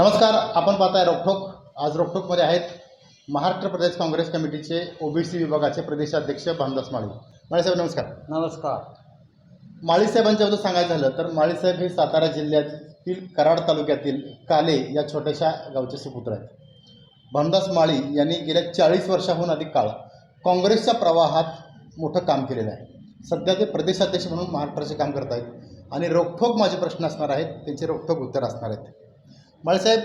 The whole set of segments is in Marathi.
नमस्कार आपण पाहताय रोखोक आज रोखोकमध्ये आहेत महाराष्ट्र प्रदेश काँग्रेस कमिटीचे ओबीसी विभागाचे प्रदेशाध्यक्ष भामदास माळी. माळीसाहेब नमस्कार. नमस्कार. माळीसाहेबांच्याबद्दल सांगायचं झालं तर माळीसाहेब हे सातारा जिल्ह्यातील कराड तालुक्यातील काले या छोट्याशा गावचे सुपुत्र आहेत. भामदास माळी यांनी गेल्या चाळीस वर्षाहून अधिक काळ काँग्रेसच्या प्रवाहात मोठं काम केलेलं आहे. सध्या ते प्रदेशाध्यक्ष म्हणून महाराष्ट्राचे काम करत आहेत आणि रोखोक माझे प्रश्न असणार आहेत त्यांचे रोखोक उत्तर असणार आहेत. माळीसाहेब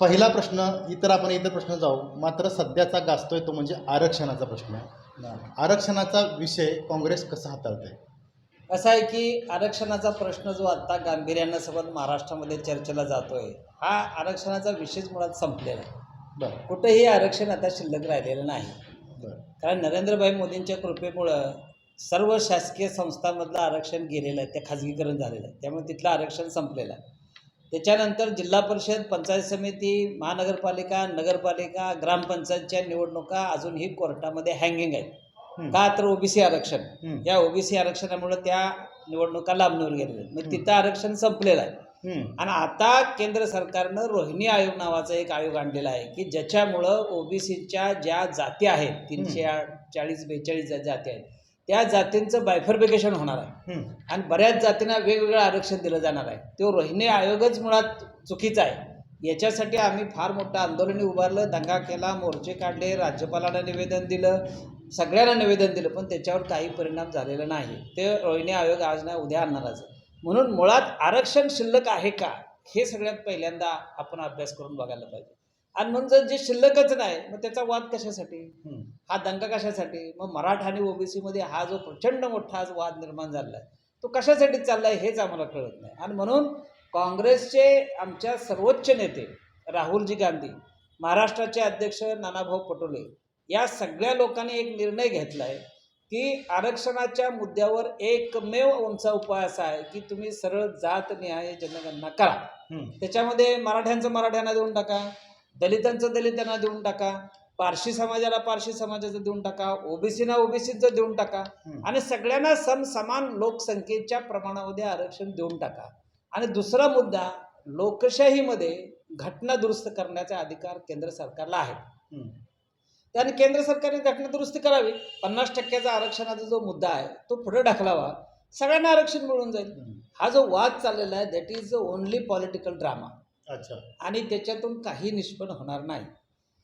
पहिला प्रश्न इतर आपण इतर प्रश्न जाऊ. मात्र सध्याचा गाजतोय तो म्हणजे आरक्षणाचा प्रश्न आहे. आरक्षणाचा विषय काँग्रेस कसा हाताळते असं आहे की आरक्षणाचा प्रश्न जो आत्ता गांभीर्यानं सोबत महाराष्ट्रामध्ये चर्चेला जातोय हा आरक्षणाचा विषयच मुळात संपलेला आहे. बरं. कुठंही आरक्षण आता शिल्लक राहिलेलं नाही. बरं. कारण नरेंद्रभाई मोदींच्या कृपेमुळं सर्व शासकीय संस्थांमधलं आरक्षण गेलेलं आहे ते खाजगीकरण झालेलं आहे. त्यामुळे तिथलं आरक्षण संपलेलं आहे. त्याच्यानंतर जिल्हा परिषद पंचायत समिती महानगरपालिका नगरपालिका ग्रामपंचायतच्या निवडणुका अजूनही कोर्टामध्ये हँगिंग आहेत. का तर ओबीसी आरक्षण. या ओबीसी आरक्षणामुळे त्या निवडणुका लांबणीवर गेलेल्या आहेत मग तिथं आरक्षण संपलेलं आहे. आणि आता केंद्र सरकारनं रोहिणी आयोग नावाचा एक आयोग आणलेला आहे की ज्याच्यामुळं ओबीसीच्या ज्या जाती आहेत तीनशे चाळीस बेचाळीस ज्या जाती आहेत त्या जातींचं बायफर्बिकेशन होणार आहे. आणि बऱ्याच जातींना वेगवेगळं आरक्षण दिलं जाणार आहे. तो रोहिणी आयोगच मुळात चुकीचा आहे. याच्यासाठी आम्ही फार मोठं आंदोलने उभारलं दंगा केला मोर्चे काढले राज्यपालांना निवेदन दिलं सगळ्यांना निवेदन दिलं पण त्याच्यावर काही परिणाम झालेला नाही. ते रोहिणी आयोग आज नाही उद्या आणणारच आहे. म्हणून मुळात आरक्षण शिल्लक आहे का हे सगळ्यात पहिल्यांदा आपण अभ्यास करून बघायला पाहिजे. आणि मग जर जे शिल्लकच नाही मग त्याचा वाद कशासाठी? हं. दंगा कशासाठी मग मराठा आणि ओबीसीमध्ये हा जो प्रचंड मोठा आज वाद निर्माण झाला आहे तो कशासाठी चालला आहे हेच आम्हाला कळत नाही आणि म्हणून काँग्रेसचे आमच्या सर्वोच्च नेते राहुलजी गांधी महाराष्ट्राचे अध्यक्ष नानाभाऊ पटोले या सगळ्या लोकांनी एक निर्णय घेतला आहे की आरक्षणाच्या मुद्द्यावर एकमेव आमचा उपाय असा आहे की तुम्ही सरळ जात न्याय जनगणना करा. त्याच्यामध्ये मराठ्यांचं मराठ्यांना देऊन टाका दलितांचं दलितांना देऊन टाका पारशी समाजाला पारशी समाजाचं देऊन टाका ओबीसीना ओबीसीचं देऊन टाका. आणि सगळ्यांना सम समान लोकसंख्येच्या प्रमाणामध्ये आरक्षण देऊन टाका. आणि दुसरा मुद्दा लोकशाहीमध्ये घटना दुरुस्त करण्याचा अधिकार केंद्र सरकारला आहे. हं. त्याने केंद्र सरकारने घटना दुरुस्ती करावी. पन्नास टक्क्याचा आरक्षणाचा जो मुद्दा आहे तो पुढे ढकलावा. सगळ्यांना आरक्षण मिळून जाईल. हं. हा जो वाद चाललेला आहे that is only political drama अच्छा. आणि त्याच्यातून काही निष्पन्न होणार नाही.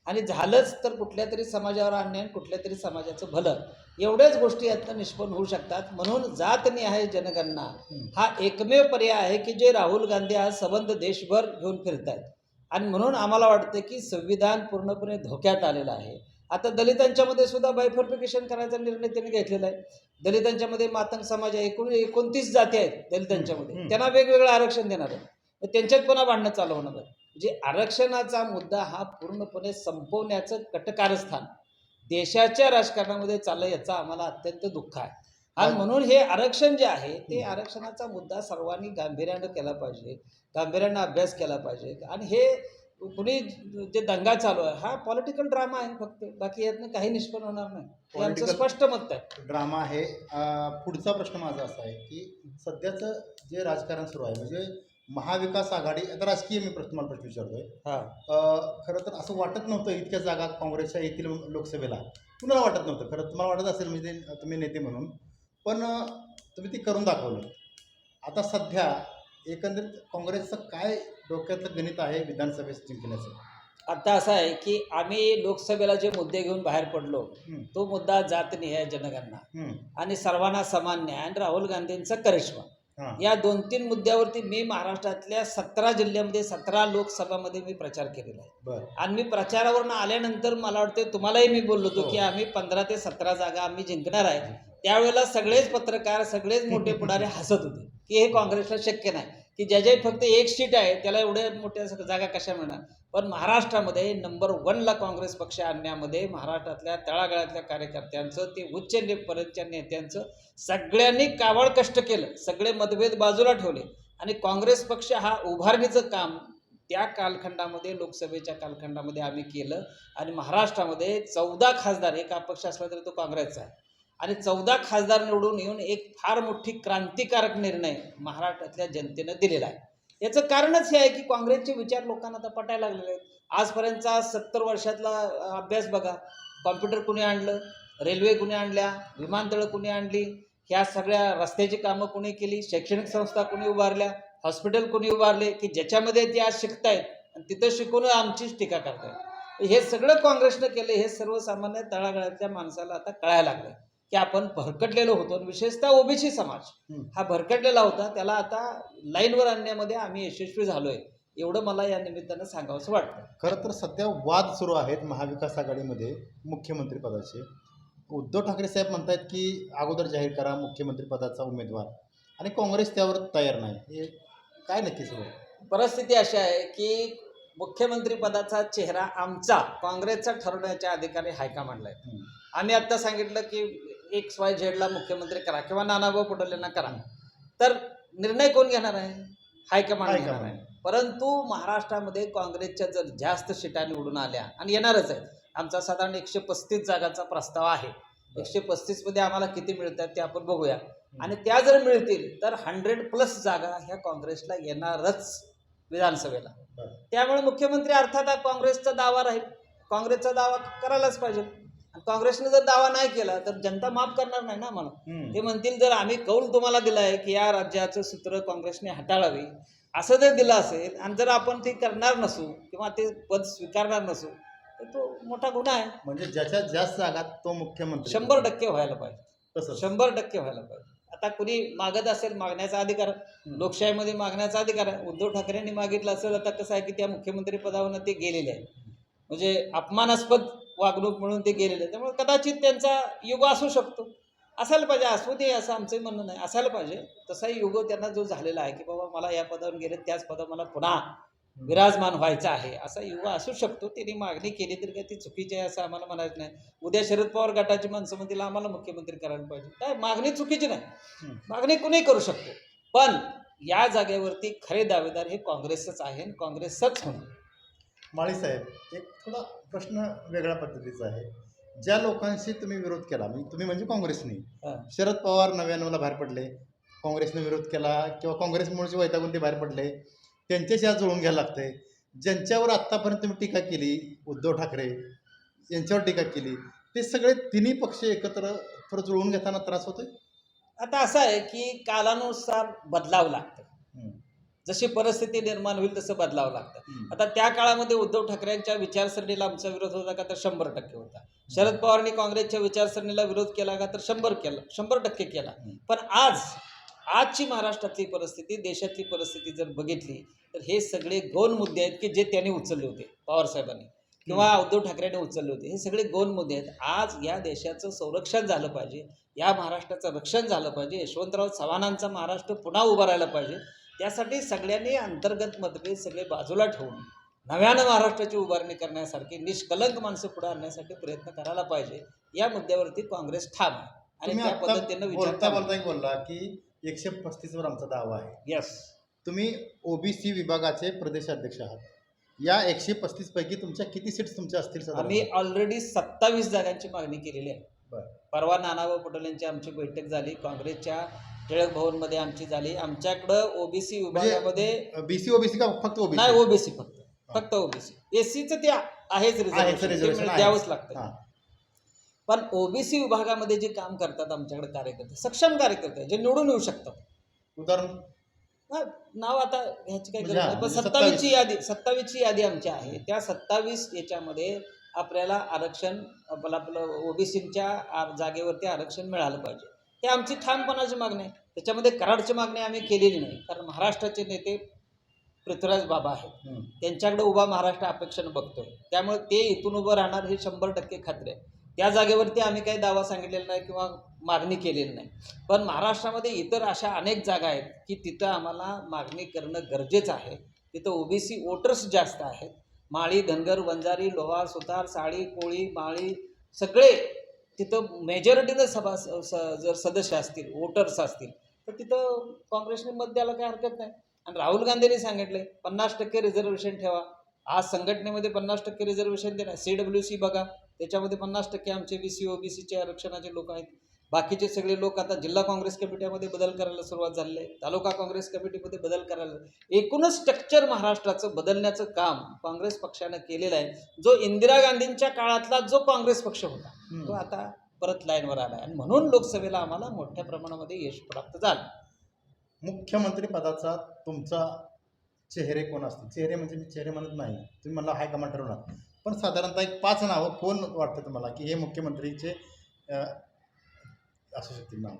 आणि झालंच तर कुठल्या तरी समाजावर अन्याय आणि कुठल्या तरी समाजाचं भलं. एवढ्याच गोष्टी यातनं निष्पन्न होऊ शकतात. म्हणून जात निहाय जनगणना हं. एकमेव पर्याय आहे की जे राहुल गांधी आज संबंध देशभर घेऊन फिरत आहेत आणि म्हणून आम्हाला वाटतं की संविधान पूर्णपणे धोक्यात आलेलं आहे. आता दलितांच्यामध्ये सुद्धा बायफर्फिकेशन करायचा निर्णय त्यांनी घेतलेला आहे. दलितांच्यामध्ये मातंग समाज आहे. एकूण एकोणतीस जाती आहेत दलितांच्यामध्ये. त्यांना वेगवेगळं आरक्षण देणार आहे. त्यांच्यात पुन्हा भांडणं चालू होणार आहे. म्हणजे आरक्षणाचा मुद्दा हा पूर्णपणे संपवण्याचं कटकारस्थान देशाच्या राजकारणामध्ये चाललं याचा आम्हाला अत्यंत दुःख आहे. आणि म्हणून हे आरक्षण जे आहे ते आरक्षणाचा मुद्दा सर्वांनी गांभीर्यानं केला पाहिजे गांभीर्यानं अभ्यास केला पाहिजे. आणि हे कुणी जे दंगा चालू आहे हा पॉलिटिकल ड्रामा आहे फक्त. बाकी यातनं काही निष्पन्न होणार नाही. आमचं स्पष्ट मत आहे. ड्रामा आहे. पुढचा प्रश्न माझा असा आहे की सध्याचं जे राजकारण सुरू आहे म्हणजे महाविकास आघाडी आता राजकीय मी प्रश्न तुम्हाला प्रश्न विचारतोय. हा. अं, खरं तर असं वाटत नव्हतं इतक्या जागा काँग्रेसच्या येथील लोकसभेला. कुणाला वाटत नव्हतं? खरं तुम्हाला वाटत असेल म्हणजे तुम्ही नेते म्हणून. पण अं, तुम्ही ती करून दाखवलं. आता सध्या एकंदरीत काँग्रेसचं काय डोक्यातलं गणित आहे विधानसभेत जिंकण्याचं? आता असं आहे की आम्ही लोकसभेला जे मुद्दे घेऊन बाहेर पडलो तो मुद्दा जातनिहाय जनगणना. आणि सर्वांना समान न्याय. आणि राहुल गांधींचा करिश्मा. या दोन तीन मुद्द्यावरती मी महाराष्ट्रातल्या सतरा जिल्ह्यामध्ये सतरा लोकसभामध्ये मी प्रचार केलेला आहे. आणि मी प्रचारावरनं आल्यानंतर मला वाटते तुम्हालाही मी बोललो होतो हो. की आम्ही पंधरा ते सतरा जागा आम्ही जिंकणार आहे. त्यावेळेला सगळेच पत्रकार सगळेच मोठे पुढारी हसत होते की हे काँग्रेसला शक्य नाही. की ज्याच्या फक्त एक सीट आहे त्याला एवढ्या मोठ्या जागा कशा मिळणार? पण महाराष्ट्रामध्ये नंबर वनला काँग्रेस पक्ष आणण्यामध्ये महाराष्ट्रातल्या तळागाळातल्या कार्यकर्त्यांचं ते उच्च पर्यंतच्या नेत्यांचं सगळ्यांनी कावळ कष्ट केलं. सगळे मतभेद बाजूला ठेवले. आणि काँग्रेस पक्ष हा उभारणीचं काम त्या कालखंडामध्ये लोकसभेच्या कालखंडामध्ये आम्ही केलं. आणि महाराष्ट्रामध्ये चौदा खासदार एक अपक्ष असला तरी तो काँग्रेसचा आहे. आणि चौदा खासदार निवडून येऊन एक फार मोठी क्रांतिकारक निर्णय महाराष्ट्रातल्या जनतेनं दिलेला आहे. याचं कारणच हे आहे की काँग्रेसचे विचार लोकांना आता पटायला लागलेले आहेत. आजपर्यंतचा सत्तर वर्षातला अभ्यास बघा. कॉम्प्युटर कुणी आणलं? रेल्वे कुणी आणल्या? विमानतळं कुणी आणली? ह्या सगळ्या रस्त्याची कामं कुणी केली? शैक्षणिक संस्था कुणी उभारल्या? हॉस्पिटल कुणी उभारले? की ज्याच्यामध्ये ते आज शिकतायत आणि तिथं शिकून आमचीच टीका करतायत. हे सगळं काँग्रेसनं केलं. हे सर्वसामान्य तळागाळातल्या माणसाला आता कळायला लागलं की आपण भरकटलेलो होतो. आणि विशेषतः ओबीसी समाज. हा भरकटलेला होता. त्याला आता लाईनवर आणण्यामध्ये आम्ही यशस्वी झालोय. एवढं मला या निमित्तानं सांगावंसं वाटतं. खरं तर सध्या वाद सुरू आहेत महाविकास आघाडीमध्ये मुख्यमंत्री पदाचे. उद्धव ठाकरे साहेब म्हणतात की अगोदर जाहीर करा मुख्यमंत्री पदाचा उमेदवार. आणि काँग्रेस त्यावर तयार नाही. हे काय नक्की सुरू आहे? परिस्थिती अशी आहे की मुख्यमंत्री पदाचा चेहरा आमचा काँग्रेसचा ठरवण्याच्या अधिकारी हायकमांडला आहे. आम्ही आता सांगितलं की एक्स वाय झेडला मुख्यमंत्री करा किंवा नानाभाऊ पटोलेंना करा. तर निर्णय कोण घेणार आहे? हायकमांड घेणार आहे. परंतु महाराष्ट्रामध्ये काँग्रेसच्या जर जास्त सीटा निवडून आल्या आणि येणारच आहेत आमचा साधारण एकशे पस्तीस जागांचा प्रस्ताव आहे. एकशे पस्तीसमध्ये आम्हाला किती मिळतात ते आपण बघूया. आणि त्या जर मिळतील तर हंड्रेड प्लस जागा ह्या काँग्रेसला येणारच विधानसभेला. त्यामुळे मुख्यमंत्री अर्थात काँग्रेसचा दावा राहील. काँग्रेसचा दावा करायलाच पाहिजे. काँग्रेसने जर दावा नाही केला तर जनता माफ करणार नाही ना हम्म. ते म्हणतील जर आम्ही कौल तुम्हाला दिला आहे की या राज्याचं सूत्र काँग्रेसने हाताळावे असं जर दिलं असेल आणि जर आपण ते करणार नसू किंवा ते पद स्वीकारणार नसू तर तो मोठा गुन्हा आहे. म्हणजे ज्याच्या जास्त जागा तो मुख्यमंत्री शंभर टक्के व्हायला पाहिजे. तसंच. शंभर टक्के व्हायला पाहिजे. आता कुणी मागत असेल मागण्याचा अधिकार. लोकशाहीमध्ये मागण्याचा अधिकार आहे. उद्धव ठाकरेंनी मागितलं असेल आता कसं आहे की त्या मुख्यमंत्री पदावरनं ते गेलेले आहेत. म्हणजे अपमानास्पद वागणूक म्हणून ते गेलेले त्यामुळे कदाचित त्यांचा युग असू शकतो. असायला पाहिजे असू दे असं आमचं म्हणणं नाही. असायला पाहिजे. तसाही युग त्यांना जो झालेला आहे की बाबा मला या पदावर गेले त्याच पदावर मला पुन्हा विराजमान व्हायचं आहे. असा युवा असू शकतो. त्यांनी मागणी केली तरी काय ती चुकीची आहे असं आम्हाला म्हणायचं नाही. उद्या शरद पवार गटाची माणसं म्हणतील आम्हाला मुख्यमंत्री करायला पाहिजे. काय? मागणी चुकीची नाही. मागणी कुणी करू शकतो. पण या जागेवरती खरे दावेदार हे काँग्रेसच आहे आणि काँग्रेसच होणार. माळी साहेब एक थोडा प्रश्न वेगळ्या पद्धतीचा आहे. ज्या लोकांशी तुम्ही विरोध केला म्हणजे तुम्ही म्हणजे काँग्रेसने. शरद पवार नव्याण्णवला बाहेर पडले. काँग्रेसने विरोध केला किंवा काँग्रेसमुळे वैतागून ते बाहेर पडले. त्यांच्याशी आज जुळून घ्यायला लागतंय. ज्यांच्यावर आत्तापर्यंत तुम्ही टीका केली उद्धव ठाकरे यांच्यावर टीका केली ते सगळे तिन्ही पक्ष एकत्र थोडं जुळवून घेताना त्रास होतोय? आता असं आहे की कालानुसार बदलावं लागतं. जशी परिस्थिती निर्माण होईल तसं बदलावं लागतं. आता त्या काळामध्ये उद्धव ठाकरेंच्या विचारसरणीला आमचा विरोध होता का तर शंभर टक्के होता. शरद पवारांनी काँग्रेसच्या विचारसरणीला विरोध केला का तर शंभर केला शंभर टक्के केला. पण आज आजची महाराष्ट्रातली परिस्थिती देशातली परिस्थिती जर बघितली तर हे सगळे गौण मुद्दे आहेत की जे त्यांनी उचलले होते पवार साहेबांनी. किंवा उद्धव ठाकरेंनी उचलले होते. हे सगळे गौण मुद्दे आहेत. आज या देशाचं संरक्षण झालं पाहिजे या महाराष्ट्राचं रक्षण झालं पाहिजे. यशवंतराव चव्हाणांचा महाराष्ट्र पुन्हा उभा राहायला पाहिजे. त्यासाठी सगळ्यांनी अंतर्गत मतभेद सगळे बाजूला ठेवून नव्यानं महाराष्ट्राची उभारणी करण्यासारखी निष्कलंक माणसं पुढे आणण्यासाठी प्रयत्न करायला पाहिजे. या मुद्द्यावरती काँग्रेस ठाम आहे. आणि त्या पद्धतीनं बोलता बोलता एक बोलला की एकशे पस्तीसवर आमचा दावा आहे. यस तुम्ही ओबीसी विभागाचे प्रदेशाध्यक्ष आहात. या एकशे पस्तीस पैकी तुमच्या किती सीट्स तुमच्या असतील? आम्ही ऑलरेडी सत्तावीस जागांची मागणी केलेली आहे. बरं. परवा नानाभाऊ पटोलेंची आमची बैठक झाली. काँग्रेसच्या टिळक भवनमध्ये आमची झाली. आमच्याकडं ओबीसी विभागामध्ये बीसी ओबीसी का फक्त ओबीसी नाही ओबीसी फक्त. फक्त ओबीसी एसीचं ते आहेच रिझर्वेशन आहे. द्यावंच लागतं. पण ओबीसी विभागामध्ये जे काम करतात आमच्याकडे कार्यकर्ते सक्षम कार्यकर्ते जे निवडून येऊ शकतात. उदाहरण? नाव आता ह्याची काही गरज म्हणजे हा, नाही पण म्हणजे सत्तावीसची यादी सत्तावीसची यादी आमची आहे. त्या सत्तावीस याच्यामध्ये आपल्याला आरक्षण आपलं आपलं ओबीसीच्या जागेवरती आरक्षण मिळालं पाहिजे. हे आमची ठामपणाची मागणी आहे. त्याच्यामध्ये कराडची मागणी आम्ही केलेली नाही. कारण महाराष्ट्राचे नेते पृथ्वीराज बाबा आहेत. त्यांच्याकडे उभा महाराष्ट्र अपेक्षेनं बघतोय. त्यामुळे ते इथून उभं राहणार हे शंभर टक्के खात्री आहे. त्या जागेवरती आम्ही काही दावा सांगितलेला नाही किंवा मागणी केलेली नाही. पण महाराष्ट्रामध्ये इतर अशा अनेक जागा आहेत की तिथं आम्हाला मागणी करणं गरजेचं आहे. तिथं ओबीसी वोटर्स जास्त आहेत. माळी धनगर वंजारी लोहार सुतार साळी कोळी माळी सगळे तिथं मेजॉरिटीनं सभा जर सदस्य असतील वोटर्स असतील तर तिथं काँग्रेसने मत द्यायला काही हरकत नाही. आणि राहुल गांधींनी सांगितले पन्नास टक्के रिझर्वेशन ठेवा. आज संघटनेमध्ये पन्नास टक्के रिझर्वेशन देणार. सी डब्ल्यू सी बघा त्याच्यामध्ये पन्नास टक्के आमचे बी सी ओ बी सीचे आरक्षणाचे लोक आहेत. बाकीचे सगळे लोक आता जिल्हा काँग्रेस कमिटीमध्ये बदल करायला सुरुवात झालेली आहे. तालुका काँग्रेस कमिटीमध्ये बदल करायला एकूणच स्ट्रक्चर महाराष्ट्राचं बदलण्याचं काम काँग्रेस पक्षानं केलेलं आहे. जो इंदिरा गांधींच्या काळातला जो काँग्रेस पक्ष होता तो आता परत लाईनवर आला आणि म्हणून लोकसभेला आम्हाला मोठ्या प्रमाणामध्ये यश प्राप्त झालं. मुख्यमंत्री पदाचा तुमचा चेहरे कोण असतील? चेहरे म्हणजे मी चेहरे म्हणत नाही. तुम्ही मला हायकमांड ठरवणार. पण साधारणतः एक पाच नावं कोण वाटतं तुम्हाला की हे मुख्यमंत्रीचे असू शकतील नाव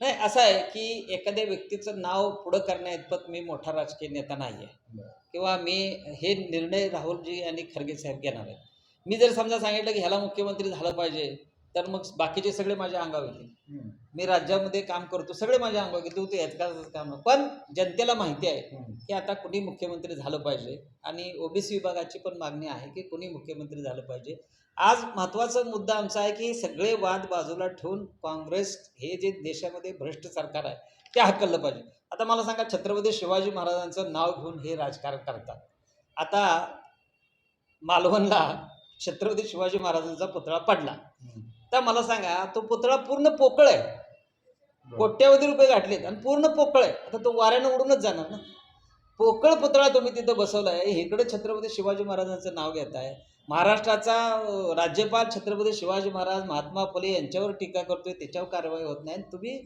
नाही असं आहे की एखाद्या व्यक्तीचं नाव पुढं करण्याइतपत मी मोठा राजकीय नेता नाही आहे. किंवा मी हे निर्णय राहुलजी आणि खरगे साहेब घेणार आहेत मी जर समजा सांगितलं की ह्याला मुख्यमंत्री झालं पाहिजे तर मग बाकीचे सगळे माझ्या अंगावर येतील. मी राज्यामध्ये काम करतो सगळे माझ्या अंगावर येतील तू याच काम. पण जनतेला माहिती आहे. की आता कुणी मुख्यमंत्री झालं पाहिजे आणि ओबीसी विभागाची पण मागणी आहे की कुणी मुख्यमंत्री झालं पाहिजे आज महत्त्वाचा मुद्दा आमचा आहे की सगळे वाद बाजूला ठेवून काँग्रेस हे जे देशामध्ये भ्रष्ट सरकार आहे ते हकललं पाहिजे. आता मला सांगा छत्रपती शिवाजी महाराजांचं नाव घेऊन हे राजकारण करतात. आता मालवणला छत्रपती शिवाजी महाराजांचा पुतळा पडला. तर मला सांगा तो पुतळा पूर्ण पोकळ आहे. कोट्यावधी रुपये गाठलेत आणि पूर्ण पोकळ आहे. आता तो वाऱ्यानं उडूनच जाणार ना. पोकळ पुतळा तुम्ही तिथं बसवलाय इकडे छत्रपती शिवाजी महाराजांचं नाव घेत आहे महाराष्ट्राचा राज्यपाल छत्रपती शिवाजी महाराज महात्मा फुले यांच्यावर टीका करतोय त्याच्यावर कारवाई होत नाही. तुम्ही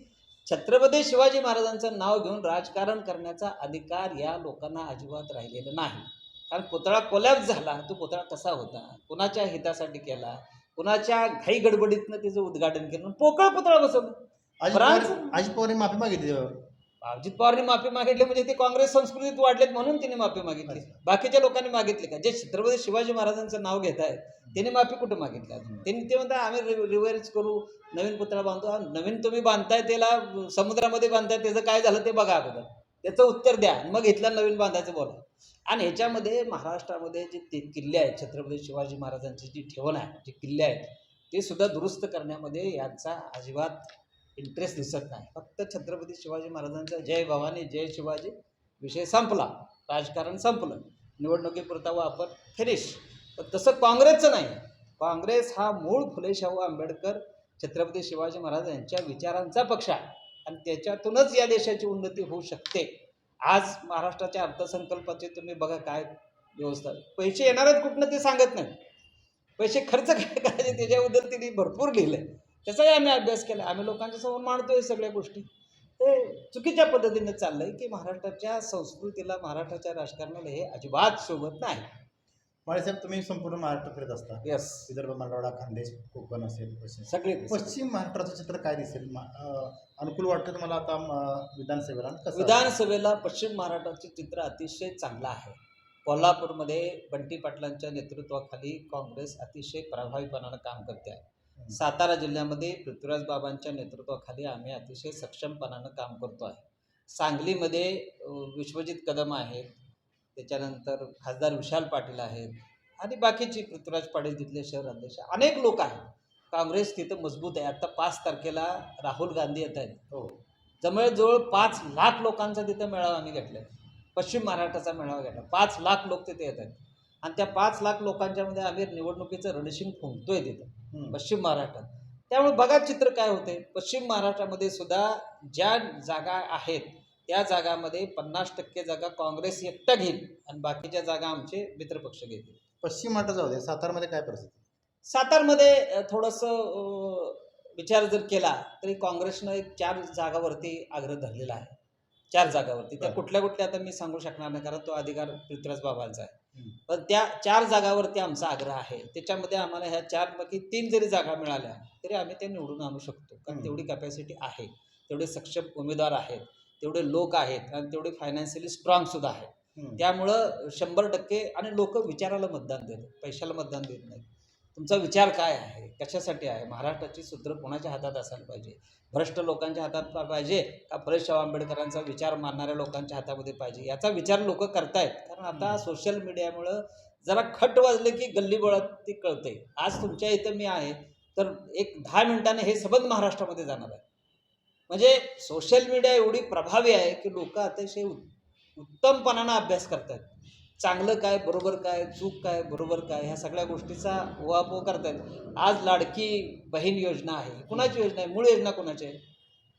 छत्रपती शिवाजी महाराजांचं नाव घेऊन राजकारण करण्याचा अधिकार या लोकांना अजिबात राहिलेला नाही. कारण पुतळा कोलॅप्स झाला तो पुतळा कसा होता? कुणाच्या हितासाठी केला? कुणाच्या घाई गडबडीतनं त्याचं उद्घाटन केलं? पोकळ पुतळा बसवलं. अजित पवार माफी मागितली. अजित पवारने माफी मागितली म्हणजे ते काँग्रेस संस्कृतीत वाढलेत म्हणून तिने माफी मागितली. बाकीच्या लोकांनी मागितली का? जे छत्रपती शिवाजी महाराजांचं नाव घेत आहेत त्यांनी माफी कुठं मागितली. त्यांनी ते म्हणतात आम्ही रिव्हर्स करू नवीन पुतळा बांधतो. नवीन तुम्ही बांधताय त्याला समुद्रामध्ये बांधताय त्याचं काय झालं ते बघा अगोदर. त्याचं उत्तर द्या मग इथलं नवीन बांधायचं बोला. आणि ह्याच्यामध्ये महाराष्ट्रामध्ये जे ते किल्ले आहेत छत्रपती शिवाजी महाराजांची जी ठेवण आहे जे किल्ले आहेत ते सुद्धा दुरुस्त करण्यामध्ये यांचा अजिबात इंटरेस्ट दिसत नाही. फक्त छत्रपती शिवाजी महाराजांचा जय भवानी जय शिवाजी. विषय संपला. राजकारण संपलं. निवडणुकीपुरता वापर फिनिश पण तसं काँग्रेसचं नाही. काँग्रेस हा मूळ फुले शाहू आंबेडकर छत्रपती शिवाजी महाराज यांच्या विचारांचा पक्ष आहे. आणि त्याच्यातूनच या देशाची उन्नती होऊ शकते. आज महाराष्ट्राच्या अर्थसंकल्पाचे तुम्ही बघा काय व्यवस्था. पैसे येणार आहेत कुठनं ते सांगत नाही पैसे खर्च काय करायचे त्याच्याबद्दल तिने भरपूर लिहिलं आहे त्याचाही आम्ही अभ्यास केला. आम्ही लोकांच्या समोर मांडतोय सगळ्या गोष्टी. ते चुकीच्या पद्धतीने चाललंय की महाराष्ट्राच्या संस्कृतीला महाराष्ट्राच्या राजकारणाला हे अजिबात शोभत नाही. माळेसाहेब तुम्ही संपूर्ण महाराष्ट्र फिरत असता. यस विदर्भ मराठवाडा खानदेश कोकण असेल पश्चिम सगळे पश्चिम महाराष्ट्राचं चित्र काय दिसेल? अनुकूल वाटतं तुम्हाला आता विधानसभेला? विधानसभेला पश्चिम महाराष्ट्राचे चित्र अतिशय चांगलं आहे. कोल्हापूरमध्ये बंटी पाटलांच्या नेतृत्वाखाली काँग्रेस अतिशय प्रभावीपणानं काम करते आहे. सातारा जिल्ह्यामध्ये पृथ्वीराज बाबांच्या नेतृत्वाखाली आम्ही अतिशय सक्षमपणानं काम करतो आहे. सांगलीमध्ये विश्वजित कदम आहेत त्याच्यानंतर खासदार विशाल पाटील आहेत आणि बाकीची पृथ्वीराज पाटील तिथले शहर अध्यक्ष अनेक लोक आहेत. काँग्रेस तिथं मजबूत आहे. आता पाच तारखेला राहुल गांधी येत आहेत. हो. जवळजवळ पाच लाख लोकांचा तिथं मेळावा आम्ही घेतला पश्चिम महाराष्ट्राचा मेळावा घेतला. पाच लाख लोक तिथे येत आहेत. आणि त्या पाच लाख लोकांच्यामध्ये आम्ही निवडणुकीचं रणशिंग फुंकतोय तिथं. पश्चिम महाराष्ट्रात. त्यामुळे बघा चित्र काय होते. पश्चिम महाराष्ट्रामध्ये सुद्धा ज्या जागा आहेत त्या जागामध्ये पन्नास टक्के जागा काँग्रेस एकटा घेईल आणि बाकीच्या जागा आमचे मित्रपक्ष घेतील. पश्चिम महाराष्ट्र जाऊ दे. सातारमध्ये काय परिस्थिती? सातारमध्ये थोडंसं विचार जर केला तरी काँग्रेसनं एक चार जागावरती आग्रह धरलेला आहे. चार जागावरती. त्या. कुठल्या कुठल्या आता मी सांगू शकणार नाही कारण तो अधिकार पृथ्वीराज बाबांचा आहे. पण त्या चार जागावरती आमचा आग्रह आहे. त्याच्यामध्ये आम्हाला ह्या चार पैकी तीन जरी जागा मिळाल्या तरी आम्ही त्या निवडून आणू शकतो. कारण. तेवढी कॅपॅसिटी आहे. तेवढे सक्षम उमेदवार आहेत. तेवढे लोक आहेत आणि तेवढे फायनान्शियली स्ट्रॉंग सुद्धा आहेत. त्यामुळं शंभर टक्के आणि लोक विचाराला मतदान देतात पैशाला मतदान देत नाहीत. तुमचा विचार काय आहे? कशासाठी आहे? महाराष्ट्राची सूत्र कोणाच्या हातात असायला पाहिजे? भ्रष्ट लोकांच्या हातात पाहिजे का फरेशाह आंबेडकरांचा विचार मानणाऱ्या लोकांच्या हातामध्ये पाहिजे? याचा विचार लोक करतायत. कारण आता. सोशल मीडियामुळं जरा खट वाजले की गल्लीबोळात ते कळतंय. आज तुमच्या इथं मी आहे तर एक दहा मिनिटाने हे सबंध महाराष्ट्रामध्ये जाणार आहे. म्हणजे सोशल मीडिया एवढी प्रभावी आहे की लोक अतिशय उत- उत्तमपणानं अभ्यास करतात चांगलं काय बरोबर काय चूक काय बरोबर काय ह्या सगळ्या गोष्टीचा उहापोह करतायत. आज लाडकी बहीण योजना आहे. कुणाची योजना आहे? मूळ योजना कोणाची आहे?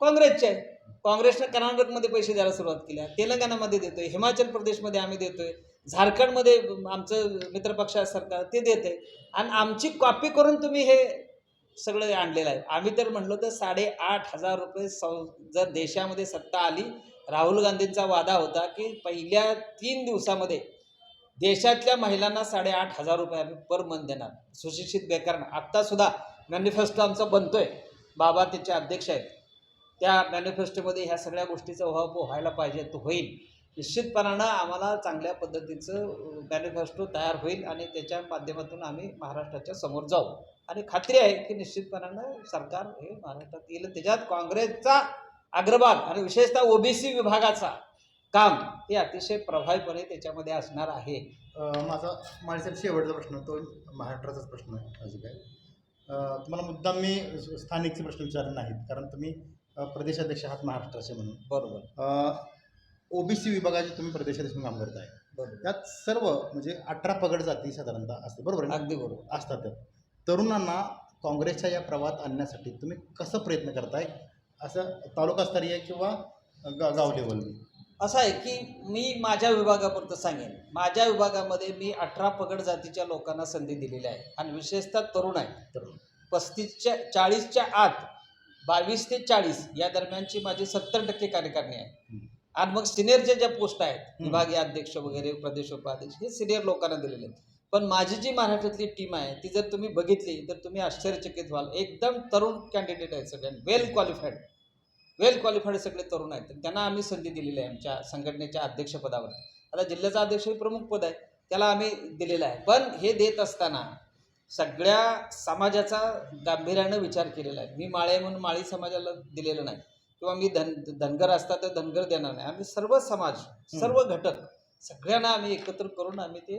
काँग्रेसची आहे. काँग्रेसनं कर्नाटकमध्ये पैसे द्यायला सुरुवात केल्या तेलंगणामध्ये देतोय. हिमाचल प्रदेशमध्ये आम्ही देतोय. झारखंडमध्ये आमचं मित्रपक्ष सरकार ते देते आणि आमची कॉपी करून तुम्ही हे सगळं आणलेलं आहे. आम्ही तर म्हणलो तर साडेआठ हजार रुपये सौ जर देशामध्ये सत्ता आली राहुल गांधींचा वादा होता की पहिल्या तीन दिवसामध्ये देशातल्या महिलांना साडेआठ हजार रुपये आम्ही पर मंथ देणार. सुशिक्षित बेकारांना. आत्तासुद्धा मॅनिफेस्टो आमचा बनतोय. बाबा त्याचे अध्यक्ष आहेत. त्या मॅनिफेस्टोमध्ये ह्या सगळ्या गोष्टीचा अभाव व्हायला पाहिजे तो होईल. निश्चितपणानं आम्हाला चांगल्या पद्धतीचं मॅनिफेस्टो तयार होईल आणि त्याच्या माध्यमातून आम्ही महाराष्ट्राच्या समोर जाऊ. आणि खात्री आहे की निश्चितपणानं सरकार हे महाराष्ट्रात येईल. त्याच्यात काँग्रेसचा अग्रभाग आणि विशेषतः ओबीसी विभागाचा काम हे अतिशय प्रभावीपणे त्याच्यामध्ये असणार आहे. माझा माझ्यासाठी शेवटचा प्रश्न तो महाराष्ट्राचाच प्रश्न आहे अजून काय तुम्हाला मुद्दाम मी स्थानिकचे प्रश्न विचारले नाहीत कारण तुम्ही प्रदेशाध्यक्ष आहात महाराष्ट्राचे म्हणून. बरोबर. ओबीसी विभागाचे तुम्ही प्रदेशाध्यक्ष म्हणून काम करताय. बरोबर. त्यात सर्व म्हणजे अठरा पगड जाती साधारणतः असते बरोबर? अगदी बरोबर. असतात त्यात तरुणांना काँग्रेसच्या या प्रवाहात आणण्यासाठी तुम्ही कसं प्रयत्न करताय? असं तालुकास्तरीय किंवा गा गाव लेवल असं आहे की मी माझ्या विभागापुरतं सांगेन. माझ्या विभागामध्ये मी अठरा पगड जातीच्या लोकांना संधी दिलेली आहे आणि विशेषतः तरुण आहे. तरुण. पस्तीसच्या चाळीसच्या आत बावीस ते चाळीस या दरम्यानची माझी सत्तर टक्के कार्यकारिणी आहे. आणि मग सिनियरच्या ज्या पोस्ट आहेत. विभागीय अध्यक्ष वगैरे प्रदेश उपाध्यक्ष हे सिनियर लोकांना दिलेले आहेत. पण माझी जी महाराष्ट्रातली टीम आहे ती जर तुम्ही बघितली तर तुम्ही आश्चर्यचकित व्हाल. एकदम तरुण कॅन्डिडेट आहेत सगळे वेल क्वालिफाईड वेल क्वालिफाईड सगळे तरुण आहेत. त्यांना आम्ही संधी दिलेली आहे आमच्या संघटनेच्या अध्यक्षपदावर. आता जिल्ह्याचा अध्यक्ष हे प्रमुख पद आहे त्याला आम्ही दिलेलं आहे. पण हे देत असताना सगळ्या समाजाचा गांभीर्यानं विचार केलेला आहे. मी माळे म्हणून माळी समाजाला दिलेलं नाही. किंवा मी धन धनगर असता तर धनगर देणार नाही. आम्ही सर्व समाज सर्व घटक सगळ्यांना आम्ही एकत्र करून आम्ही ते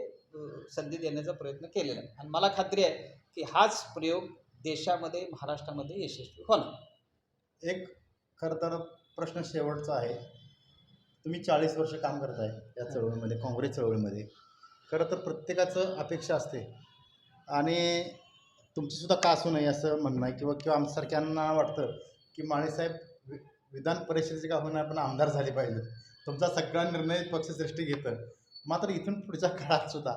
संधी देण्याचा प्रयत्न केलेला आहे. आणि मला खात्री आहे की हाच प्रयोग देशामध्ये महाराष्ट्रामध्ये यशस्वी होणार. एक खरं तर प्रश्न शेवटचा आहे. तुम्ही चाळीस वर्ष काम करताय या चळवळीमध्ये काँग्रेस चळवळीमध्ये. खरं तर प्रत्येकाचं अपेक्षा असते. आणि तुमचीसुद्धा का असू नये असं म्हणणं आहे किंवा किंवा आमच्यासारख्यांना वाटतं की माळेसाहेब वि विधान परिषदेचे का होणार पण आमदार झाले पाहिजे तुमचा सगळा निर्णय पक्षश्रेष्ठी घेतं. मात्र इथून पुढच्या काळात सुद्धा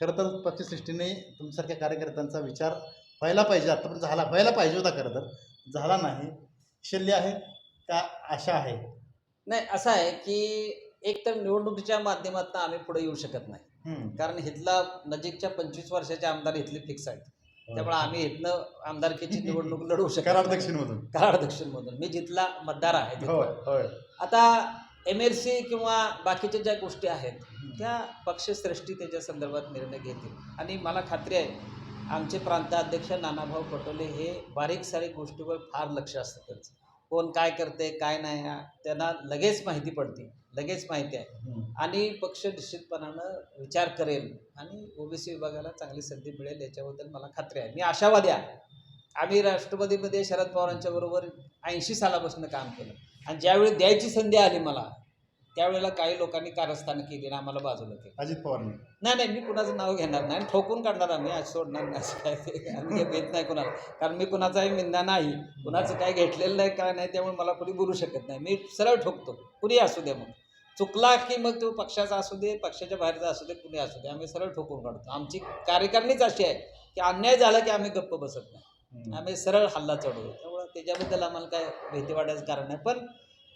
खरं तर पक्षश्रेष्ठीने तुमच्यासारख्या कार्यकर्त्यांचा विचार व्हायला पाहिजे. आतापर्यंत झाला व्हायला पाहिजे होता खरं तर. झाला नाही. शल्य आहे. का आशा आहे? नाही असं आहे की एक तर निवडणुकीच्या माध्यमातून आम्ही पुढे येऊ शकत नाही. कारण इथला नजीकच्या पंचवीस वर्षाचे आमदार इथले फिक्स आहेत. त्यामुळे आम्ही इथनं आमदारकीची निवडणूक लढवू शकतो कराड दक्षिणमधून. कराड दक्षिणमधून. मी जिथला मतदार आहे आता एम एल सी किंवा बाकीच्या ज्या गोष्टी आहेत त्या पक्षश्रेष्ठी त्याच्या संदर्भात निर्णय घेतील. आणि मला खात्री आहे आमचे प्रांताध्यक्ष नानाभाऊ पटोले हे बारीक सारीक गोष्टीवर फार लक्ष असतं त्यांचं. कोण काय करते काय नाही त्यांना लगेच माहिती पडते. लगेच माहिती आहे. आणि पक्ष निश्चितपणानं विचार करेल आणि ओबीसी विभागाला चांगली संधी मिळेल याच्याबद्दल मला खात्री आहे. मी आशावादी आहे. आम्ही राष्ट्रवादीमध्ये शरद पवारांच्या बरोबर ऐंशी सालापासून काम केलं. आणि ज्यावेळी द्यायची संधी आली मला त्यावेळेला काही लोकांनी कारस्थान केली आणि आम्हाला बाजूला केलं. अजित पवारने. नाही नाही मी कुणाचं नाव घेणार नाही आणि ठोकून काढणार आम्ही आज सोडणार नाही असं काय ते. आम्ही भेट नाही कुणाला. कारण मी कुणाचाही निंदा नाही कुणाचं काय घेतलेलं नाही काय नाही त्यामुळे मला कुणी बोलू शकत नाही. मी सरळ ठोकतो कुणी असू दे मग चुकला की मग तो पक्षाचा असू दे पक्षाच्या बाहेरचा असू दे कुणी असू दे आम्ही सरळ ठोकून काढतो. आमची कार्यकारिणीच अशी आहे की अन्याय झाला की आम्ही गप्प बसत नाही. आम्ही सरळ हल्ला चढवतो. त्यामुळं त्याच्याबद्दल आम्हाला काय भीती वाटायचं कारण नाही. पण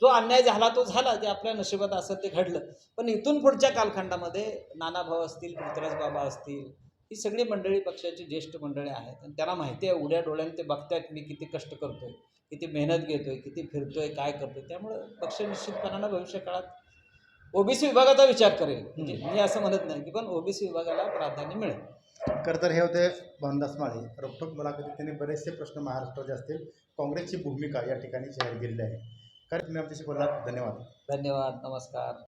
जो अन्याय झाला तो झाला ते आपल्या नशिबात असं ते घडलं. पण इथून पुढच्या कालखंडामध्ये नानाभाऊ असतील पृथ्वीराज बाबा असतील ही सगळी मंडळी पक्षाची ज्येष्ठ मंडळी आहेत. आणि त्यांना माहिती आहे उड्या डोळ्याने ते बघतायत मी किती कष्ट करतोय किती मेहनत घेतोय किती फिरतोय काय करतोय. त्यामुळं पक्ष निश्चितपणानं भविष्य काळात ओबीसी विभागाचा विचार करेल. म्हणजे मी असं म्हणत नाही की पण ओबीसी विभागाला प्राधान्य मिळेल. खरं तर हे होते भानदास माळी. रोखोक मुलाखतीत त्यांनी बरेचसे प्रश्न महाराष्ट्राचे असतील. काँग्रेसची भूमिका या ठिकाणी जाहीर केलेली आहे. कारण तुम्ही आमच्याशी बोललात धन्यवाद. धन्यवाद नमस्कार.